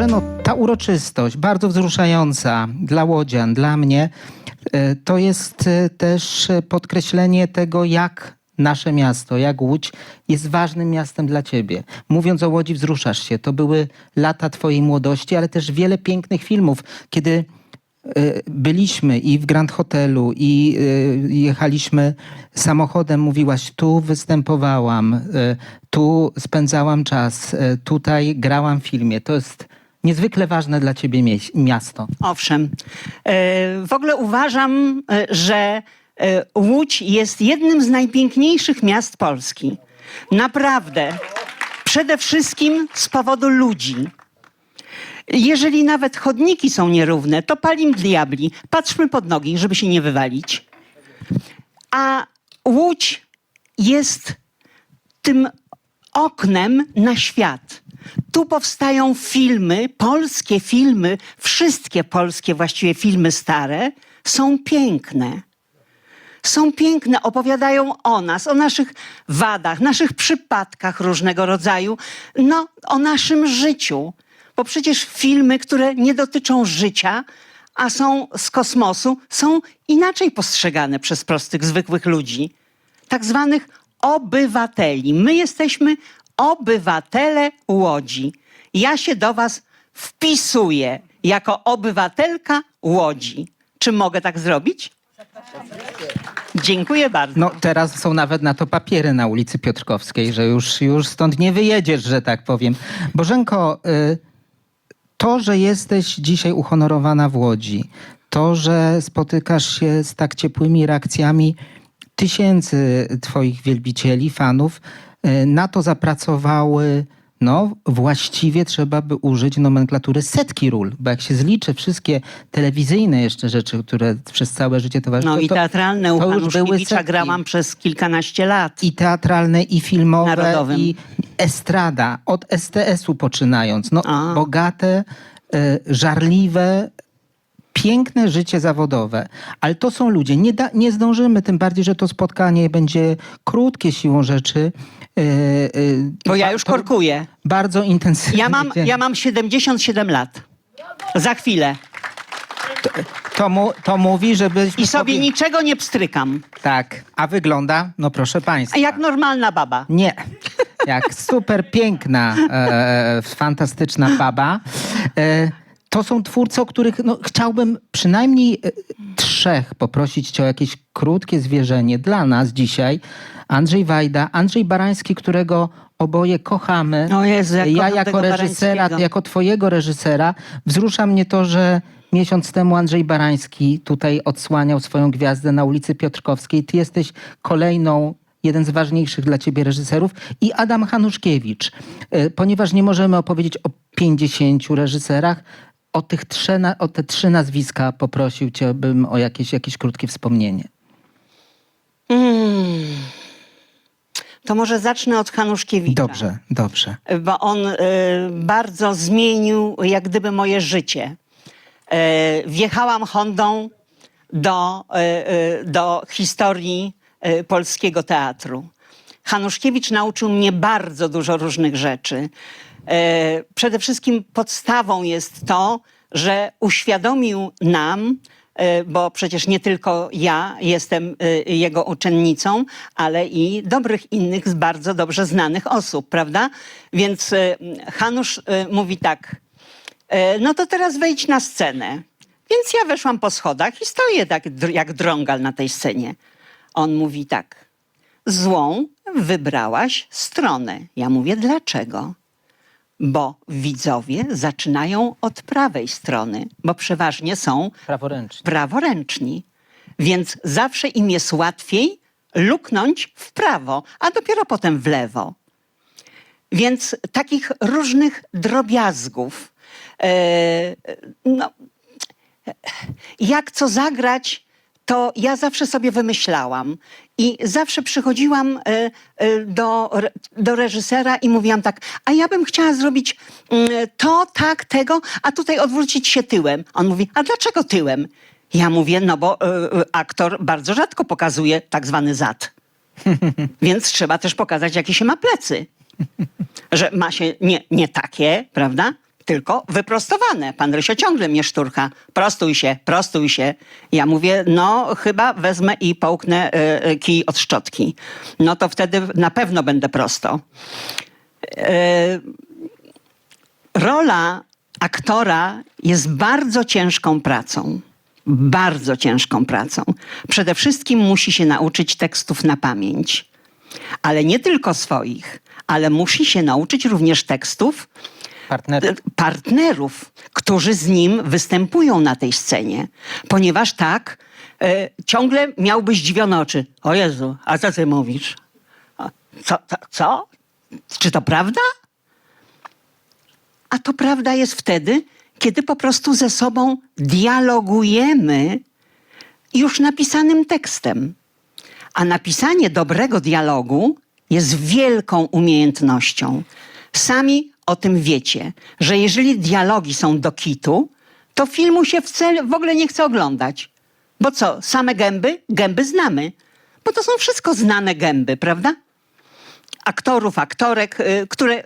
Bożeno, ta uroczystość, bardzo wzruszająca dla Łodzian, dla mnie, e, to jest e, też podkreślenie tego, jak nasze miasto, jak Łódź jest ważnym miastem dla ciebie. Mówiąc o Łodzi, wzruszasz się. To były lata twojej młodości, ale też wiele pięknych filmów, kiedy e, byliśmy i w Grand Hotelu i jechaliśmy samochodem, mówiłaś, tu występowałam, tu spędzałam czas, tutaj grałam w filmie. To jest niezwykle ważne dla ciebie miasto. Owszem. E, W ogóle uważam, e, że e, Łódź jest jednym z najpiękniejszych miast Polski. Naprawdę. Przede wszystkim z powodu ludzi. Jeżeli nawet chodniki są nierówne, to palim diabli. Patrzmy pod nogi, żeby się nie wywalić. A Łódź jest tym oknem na świat. Tu powstają filmy, polskie filmy, wszystkie polskie właściwie filmy stare są piękne. Są piękne, opowiadają o nas, o naszych wadach, naszych przypadkach różnego rodzaju, no o naszym życiu. Bo przecież filmy, które nie dotyczą życia, a są z kosmosu, są inaczej postrzegane przez prostych, zwykłych ludzi tak zwanych obywateli. My jesteśmy obywatele Łodzi. Ja się do Was wpisuję jako obywatelka Łodzi. Czy mogę tak zrobić? Dziękuję bardzo. No teraz są nawet na to papiery na ulicy Piotrkowskiej, że już, już stąd nie wyjedziesz, że tak powiem. Bożenko, y, to, że jesteś dzisiaj uhonorowana w Łodzi, to, że spotykasz się z tak ciepłymi reakcjami tysięcy twoich wielbicieli, fanów, na to zapracowały no, właściwie trzeba by użyć nomenklatury setki ról, bo jak się zliczy wszystkie telewizyjne jeszcze rzeczy, które przez całe życie towarzyszą, No i to- teatralne u to już były Hanuszkiewicza setki. grałam przez kilkanaście lat. I teatralne, i filmowe, Narodowym. i estrada, od STS-u poczynając. No, A. bogate, e, żarliwe, piękne życie zawodowe. Ale to są ludzie. Nie, da, nie zdążymy, tym bardziej, że to spotkanie będzie krótkie siłą rzeczy. E, e, Bo ja już to korkuję. Bardzo intensywnie. Ja mam, ja mam 77 lat. Za chwilę. To, mu, to mówi, żebyśmy I sobie niczego nie pstrykam. Tak, a wygląda, no proszę państwa. A jak normalna baba. Nie. Jak super piękna, e, fantastyczna baba. E, to są twórcy, o których no, chciałbym przynajmniej e, trzech poprosić cię o jakieś krótkie zwierzenie dla nas dzisiaj. Andrzej Wajda, Andrzej Barański, którego oboje kochamy. O Jezu, ja kocham jako reżysera, jako twojego reżysera, wzrusza mnie to, że miesiąc temu Andrzej Barański tutaj odsłaniał swoją gwiazdę na ulicy Piotrkowskiej. Ty jesteś kolejną jeden z ważniejszych dla ciebie reżyserów i Adam Hanuszkiewicz. E, Ponieważ nie możemy opowiedzieć o 50 reżyserach, o, tych trze, na- o te trzy nazwiska poprosił cię, bym o jakieś, jakieś krótkie wspomnienie. Mm. To może zacznę od Hanuszkiewicza. Dobrze, dobrze. Bo on y, bardzo zmienił jak gdyby moje życie. Y, wjechałam Hondą do, y, y, do historii y, polskiego teatru. Hanuszkiewicz nauczył mnie bardzo dużo różnych rzeczy. Y, przede wszystkim podstawą jest to, że uświadomił nam, y, bo przecież nie tylko ja jestem y, jego uczennicą, ale i dobrych innych, bardzo dobrze znanych osób, prawda? Więc Hanusz mówi tak, no to teraz wejdź na scenę. Więc ja weszłam po schodach i stoję tak jak drągal na tej scenie. On mówi tak, złą wybrałaś stronę. Ja mówię, dlaczego? Bo widzowie zaczynają od prawej strony, bo przeważnie są Praworęcznie. praworęczni. Więc zawsze im jest łatwiej luknąć w prawo, a dopiero potem w lewo. Więc takich różnych drobiazgów, e, no, jak co zagrać, to ja zawsze sobie wymyślałam. I zawsze przychodziłam e, e, do, do reżysera i mówiłam tak, a ja bym chciała zrobić mm, to, tak, tego, a tutaj odwrócić się tyłem. On mówi, a dlaczego tyłem? Ja mówię, no bo e, aktor bardzo rzadko pokazuje tak zwany zad. Więc trzeba też pokazać, jakie się ma plecy. Że ma się nie, nie takie, prawda? Tylko wyprostowane. Pan Rysio ciągle mnie szturcha. Prostuj się, prostuj się. Ja mówię, no chyba wezmę i połknę y, y, kij od szczotki. No to wtedy na pewno będę prosto. E, rola aktora jest bardzo ciężką pracą. Bardzo ciężką pracą. Przede wszystkim musi się nauczyć tekstów na pamięć. Ale nie tylko swoich, ale musi się nauczyć również tekstów Partner. e, partnerów, którzy z nim występują na tej scenie. Ponieważ tak, e, ciągle miałby zdziwione oczy. O Jezu, a co ty mówisz? Co, co? Czy to prawda? A to prawda jest wtedy, kiedy po prostu ze sobą dialogujemy już napisanym tekstem. A napisanie dobrego dialogu jest wielką umiejętnością. Sami o tym wiecie, że jeżeli dialogi są do kitu, to filmu się wcale, w ogóle nie chce oglądać. Bo co, same gęby? Gęby znamy. Bo to są wszystko znane gęby, prawda? aktorów, aktorek, y, które, y,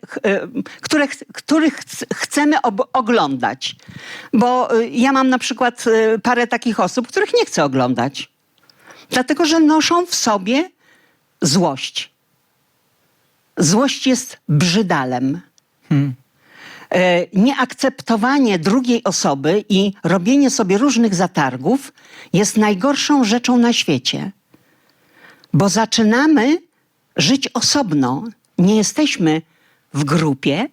które, ch- których ch- chcemy oglądać. Bo y, ja mam na przykład parę takich osób, których nie chcę oglądać. Dlatego, że noszą w sobie złość. Złość jest brzydalem. E, Nieakceptowanie drugiej osoby i robienie sobie różnych zatargów jest najgorszą rzeczą na świecie bo zaczynamy żyć osobno. Nie jesteśmy w grupie.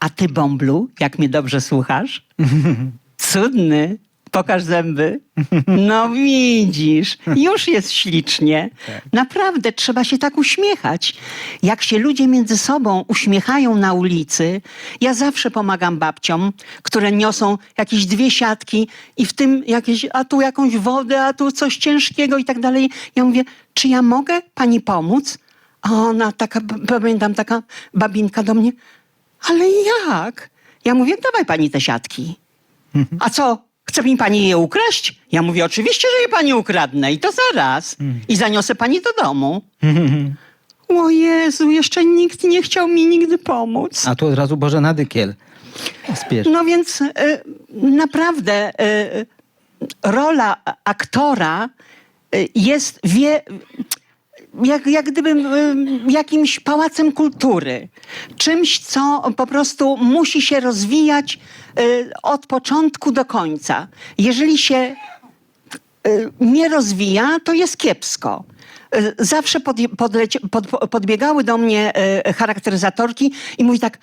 A ty, Bąblu, jak mnie dobrze słuchasz, cudny, pokaż zęby. No widzisz, już jest ślicznie. Naprawdę trzeba się tak uśmiechać. Jak się ludzie między sobą uśmiechają na ulicy, ja zawsze pomagam babciom, które niosą jakieś dwie siatki i w tym jakieś, a tu jakąś wodę, a tu coś ciężkiego i tak dalej. Ja mówię, czy ja mogę pani pomóc? A ona taka, pamiętam, taka babinka do mnie, ale jak? Ja mówię, dawaj pani te siatki. A co? Chce mi pani je ukraść? Ja mówię, oczywiście, że je pani ukradnę i to zaraz. I zaniosę pani do domu. O Jezu, jeszcze nikt nie chciał mi nigdy pomóc. A tu od razu Bożena Dykiel. Spiesz. No więc y, naprawdę y, rola aktora y, jest wie, jak, jak gdyby y, jakimś pałacem kultury. Czymś, co po prostu musi się rozwijać y, od początku do końca. Jeżeli się y, nie rozwija, to jest kiepsko. Y, Zawsze podlecie, pod, podbiegały do mnie charakteryzatorki i mówi tak,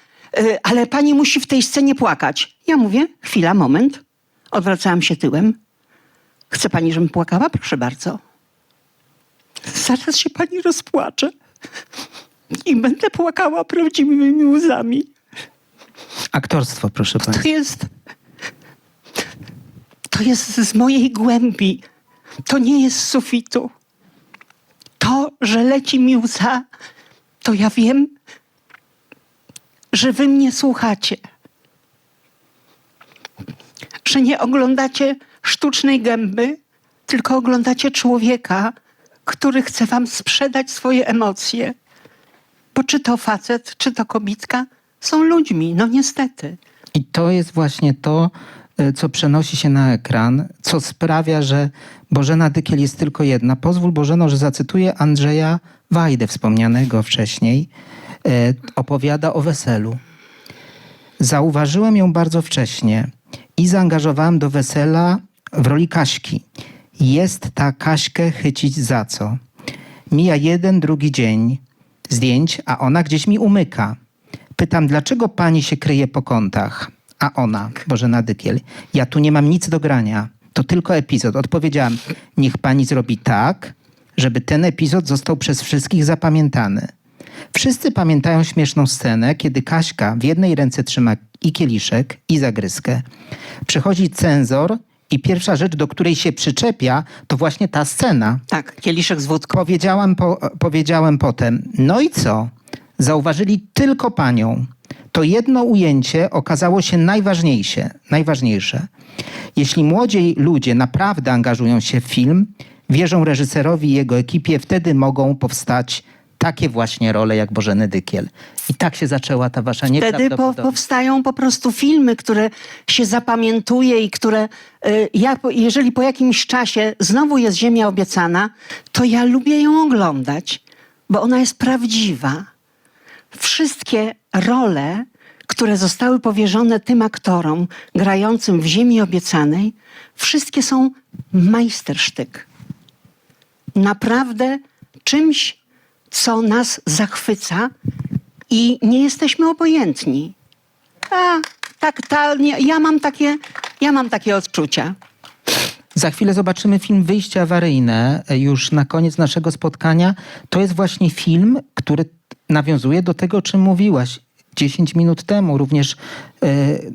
ale pani musi w tej scenie płakać. Ja mówię, chwila, moment. Odwracałam się tyłem. Chce pani, żebym płakała? Proszę bardzo. Zaraz się pani rozpłacze. I będę płakała prawdziwymi łzami. Aktorstwo, proszę państwa. To jest. To jest z mojej głębi. To nie jest z sufitu. To, że leci mi łza, to ja wiem, że wy mnie słuchacie. Że nie oglądacie sztucznej gęby, tylko oglądacie człowieka, który chce wam sprzedać swoje emocje. Bo czy to facet, czy to kobitka, są ludźmi, no niestety. I to jest właśnie to, y, co przenosi się na ekran, co sprawia, że Bożena Dykiel jest tylko jedna. Pozwól Bożeno, że zacytuję Andrzeja Wajdę, wspomnianego wcześniej. Y, Opowiada o weselu. Zauważyłem ją bardzo wcześnie i zaangażowałem do wesela w roli Kaśki. Jest ta Kaśkę chycić za co? Mija jeden, drugi dzień zdjęć, a ona gdzieś mi umyka. Pytam, dlaczego pani się kryje po kątach? A ona, Bożena Dykiel, ja tu nie mam nic do grania. To tylko epizod. Odpowiedziałam, niech pani zrobi tak, żeby ten epizod został przez wszystkich zapamiętany. Wszyscy pamiętają śmieszną scenę, kiedy Kaśka w jednej ręce trzyma i kieliszek, i zagryzkę. Przychodzi cenzor i pierwsza rzecz, do której się przyczepia, to właśnie ta scena. Tak, kieliszek z wódką. Powiedziałam, po, powiedziałem potem, no i co? Zauważyli tylko panią. To jedno ujęcie okazało się najważniejsze, najważniejsze. Jeśli młodzi ludzie naprawdę angażują się w film, wierzą reżyserowi i jego ekipie, wtedy mogą powstać takie właśnie role jak Bożeny Dykiel. I tak się zaczęła ta wasza Wtedy po, powstają po prostu filmy, które się zapamiętuje i które y, ja, jeżeli po jakimś czasie znowu jest Ziemia obiecana, to ja lubię ją oglądać, bo ona jest prawdziwa. Wszystkie role, które zostały powierzone tym aktorom grającym w Ziemi obiecanej, wszystkie są majstersztyk. Naprawdę czymś, co nas zachwyca i nie jesteśmy obojętni. A, tak, ja, mam takie, ja mam takie odczucia. Za chwilę zobaczymy film Wyjście awaryjne e, już na koniec naszego spotkania. To jest właśnie film, który nawiązuje do tego, o czym mówiłaś. 10 minut temu, również e,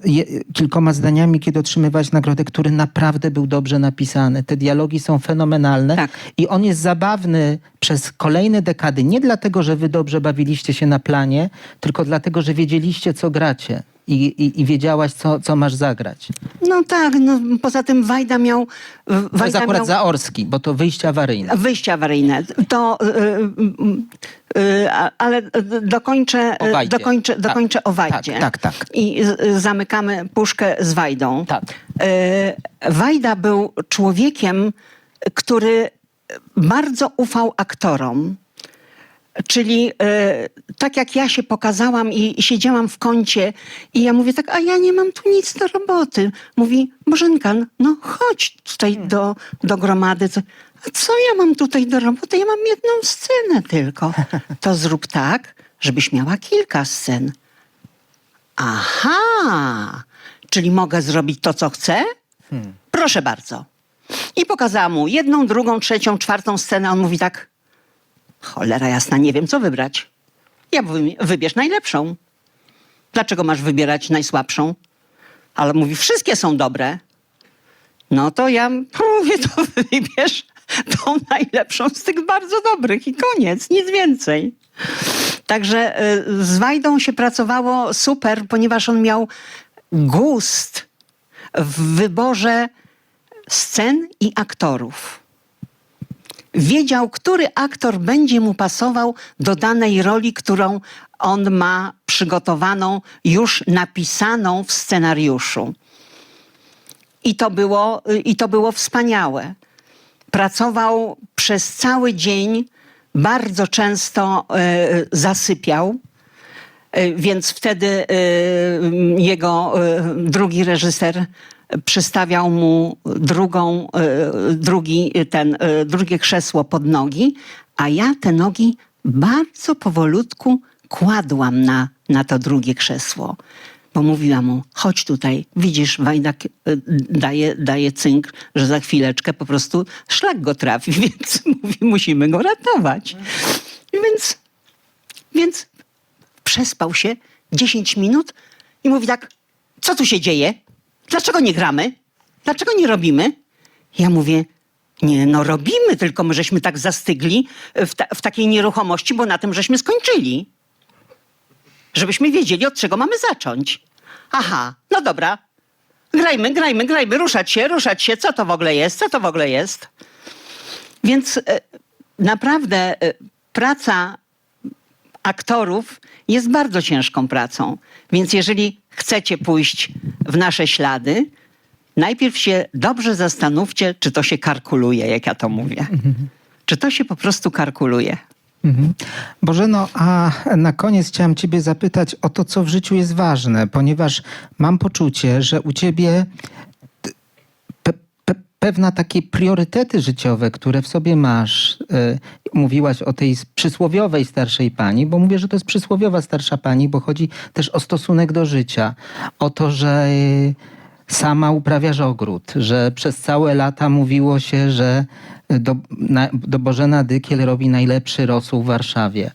je, kilkoma zdaniami, kiedy otrzymywałaś nagrodę, który naprawdę był dobrze napisany. Te dialogi są fenomenalne Tak. i on jest zabawny przez kolejne dekady. Nie dlatego, że wy dobrze bawiliście się na planie, tylko dlatego, że wiedzieliście, co gracie i, i, i wiedziałaś, co, co masz zagrać. No tak, no, poza tym Wajda miał... To jest Wajda akurat miał Zaorski, bo to wyjście awaryjne. wyjście awaryjne. To, y, y, y, a- ale dokończę, O Wajdzie. dokończę, dokończę o Wajdzie. Tak, tak, tak. I zamykamy puszkę z Wajdą. Tak. Y, Wajda był człowiekiem, który bardzo ufał aktorom. Czyli e, tak jak ja się pokazałam i, i siedziałam w kącie i ja mówię tak, a ja nie mam tu nic do roboty. Mówi, Bożenka, no chodź tutaj do, do gromady. Co- A co ja mam tutaj do roboty? Ja mam jedną scenę tylko. To zrób tak, żebyś miała kilka scen. Aha, czyli mogę zrobić to, co chcę? Proszę bardzo. I pokazałam mu jedną, drugą, trzecią, czwartą scenę. On mówi tak, cholera jasna, nie wiem, co wybrać. Ja wy, wybierz najlepszą. Dlaczego masz wybierać najsłabszą? Ale mówi, wszystkie są dobre. No to ja mówię, to wybierz tą najlepszą z tych bardzo dobrych i koniec, nic więcej. Także y, z Wajdą się pracowało super, ponieważ on miał gust w wyborze scen i aktorów. Wiedział, który aktor będzie mu pasował do danej roli, którą on ma przygotowaną, już napisaną w scenariuszu. I to było, i to było wspaniałe. Pracował przez cały dzień, bardzo często e, zasypiał. E, Więc wtedy e, jego drugi reżyser przystawiał mu drugą, drugi, ten, drugie krzesło pod nogi, a ja te nogi bardzo powolutku kładłam na, na to drugie krzesło. Bo mówiła mu, chodź tutaj, widzisz, Wajdak e, daje, daje cynk, że za chwileczkę po prostu szlak go trafi, więc mówi, musimy go ratować. Więc, więc przespał się 10 minut i mówi tak, co tu się dzieje? Dlaczego nie gramy? Dlaczego nie robimy? Ja mówię, nie, no robimy, tylko my żeśmy tak zastygli w, ta, w takiej nieruchomości, bo na tym żeśmy skończyli. Żebyśmy wiedzieli, od czego mamy zacząć. Aha, no dobra. Grajmy, grajmy, grajmy, ruszać się, ruszać się. Co to w ogóle jest? Co to w ogóle jest? Więc e, naprawdę e, praca aktorów jest bardzo ciężką pracą. Więc jeżeli chcecie pójść w nasze ślady, najpierw się dobrze zastanówcie, czy to się kalkuluje, jak ja to mówię. Czy to się po prostu kalkuluje. Mhm. Bożeno, a na koniec chciałam Ciebie zapytać o to, co w życiu jest ważne, ponieważ mam poczucie, że u Ciebie pe, pe, pewna takie priorytety życiowe, które w sobie masz, y, mówiłaś o tej przysłowiowej starszej pani, bo mówię, że to jest przysłowiowa starsza pani, bo chodzi też o stosunek do życia, o to, że sama uprawiasz ogród, że przez całe lata mówiło się, że do, na, do Bożena Dykiel robi najlepszy rosół w Warszawie.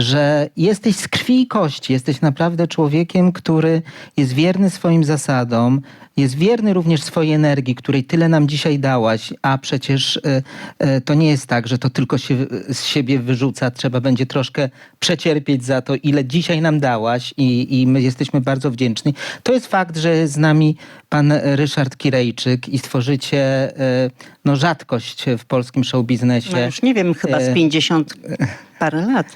Że jesteś z krwi i kości, jesteś naprawdę człowiekiem, który jest wierny swoim zasadom, jest wierny również swojej energii, której tyle nam dzisiaj dałaś, a przecież e, e, to nie jest tak, że to tylko się z siebie wyrzuca. Trzeba będzie troszkę przecierpieć za to, ile dzisiaj nam dałaś i, i my jesteśmy bardzo wdzięczni. To jest fakt, że z nami pan Ryszard Kirejczyk i stworzycie e, no, rzadkość w polskim show biznesie. No już nie wiem, chyba z 50 parę lat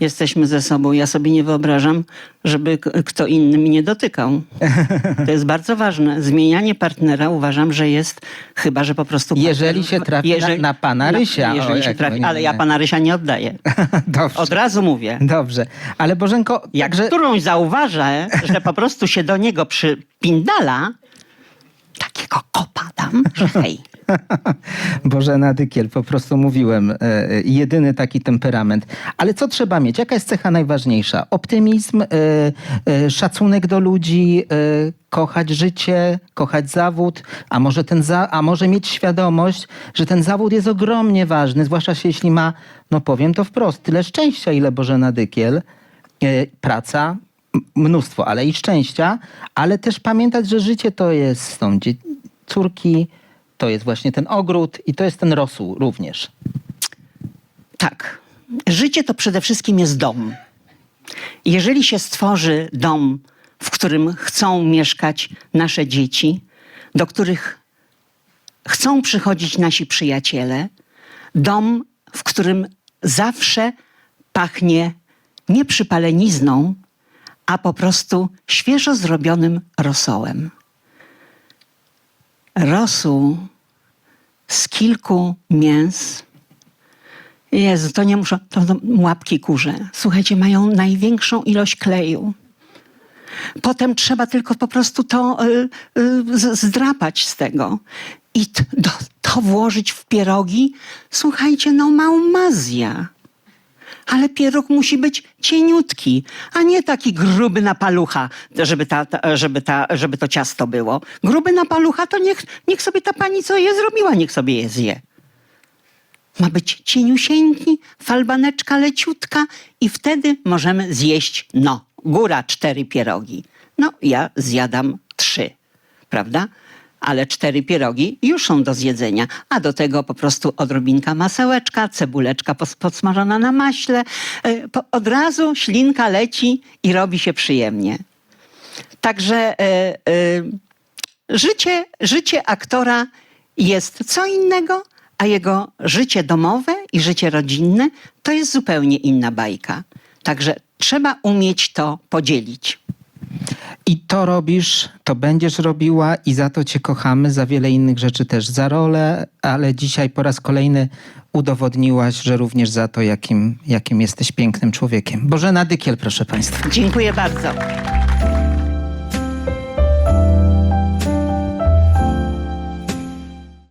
jesteśmy ze sobą. Ja sobie nie wyobrażam, żeby kto inny mnie nie dotykał. To jest bardzo ważne. Zmienianie partnera uważam, że jest chyba, że po prostu... Jeżeli partner- się trafi na- na pana Rysia. O, Jeżeli się jak- trafi, ale ja pana Rysia nie oddaję. Dobrze. Od razu mówię. Dobrze. Ale Bożenko, Jak także... którąś zauważę, że po prostu się do niego przypindala, takiego kopa dam, że hej. Bożena Dykiel, po prostu mówiłem, e, e, jedyny taki temperament. Ale co trzeba mieć? Jaka jest cecha najważniejsza? Optymizm, e, szacunek do ludzi, kochać życie, kochać zawód, a może, ten za, a może mieć świadomość, że ten zawód jest ogromnie ważny, zwłaszcza się, jeśli ma, no powiem to wprost, tyle szczęścia, ile Bożena Dykiel, praca, mnóstwo, ale i szczęścia, ale też pamiętać, że życie to jest są córki, to jest właśnie ten ogród i to jest ten rosół również. Tak. Życie to przede wszystkim jest dom. Jeżeli się stworzy dom, w którym chcą mieszkać nasze dzieci, do których chcą przychodzić nasi przyjaciele, dom, w którym zawsze pachnie nie przypalenizną, a po prostu świeżo zrobionym rosołem. Rosół z kilku mięs, Jezu, to nie muszą, to, to łapki kurze. Słuchajcie, mają największą ilość kleju. Potem trzeba tylko po prostu to y, y, zdrapać z tego i t, do, to włożyć w pierogi. Słuchajcie, no małmazja. Ale pieróg musi być cieniutki, a nie taki gruby na palucha, żeby, ta, ta, żeby, ta, żeby to ciasto było. Gruby na palucha to niech, niech sobie ta pani, co je zrobiła, niech sobie je zje. Ma być cieniusieńki, falbaneczka leciutka i wtedy możemy zjeść, no, góra cztery pierogi. No, ja zjadam trzy, prawda? Ale cztery pierogi już są do zjedzenia, a do tego po prostu odrobinka masełeczka, cebuleczka podsmażona na maśle. E, Od razu ślinka leci i robi się przyjemnie. Także e, e, życie, życie aktora jest co innego, a jego życie domowe i życie rodzinne to jest zupełnie inna bajka. Także trzeba umieć to podzielić. I to robisz, to będziesz robiła i za to cię kochamy, za wiele innych rzeczy też, za rolę, ale dzisiaj po raz kolejny udowodniłaś, że również za to, jakim, jakim jesteś pięknym człowiekiem. Bożena Dykiel, proszę Państwa. Dziękuję bardzo.